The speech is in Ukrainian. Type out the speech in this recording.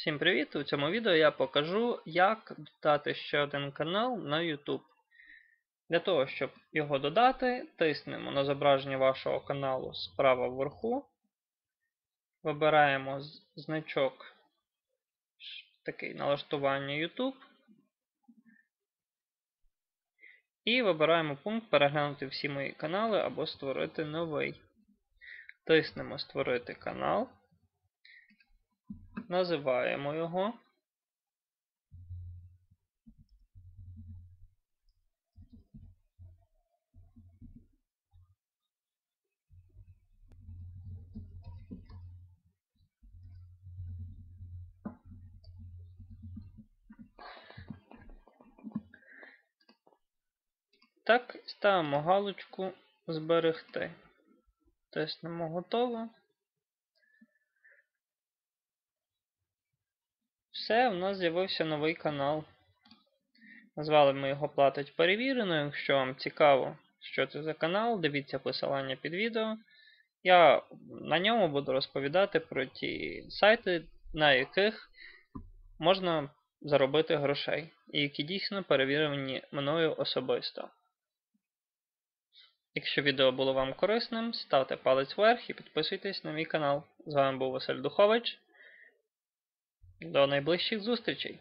Всім привіт! У цьому відео я покажу, як додати ще один канал на YouTube. Для того, щоб його додати, тиснемо на зображення вашого каналу справа вверху. Вибираємо значок такий налаштування YouTube. І вибираємо пункт Переглянути всі мої канали або створити новий. Тиснемо Створити канал. Називаємо його. Так, ставимо галочку Зберегти. Тиснемо готово. Все, у нас з'явився новий канал. Назвали ми його Платить перевірено. Якщо вам цікаво, що це за канал, дивіться посилання під відео. Я на ньому буду розповідати про ті сайти, на яких можна заробити грошей, і які дійсно перевірені мною особисто. Якщо відео було вам корисним, ставте палець вверх і підписуйтесь на мій канал. З вами був Василь Духович. До найближчих зустрічей!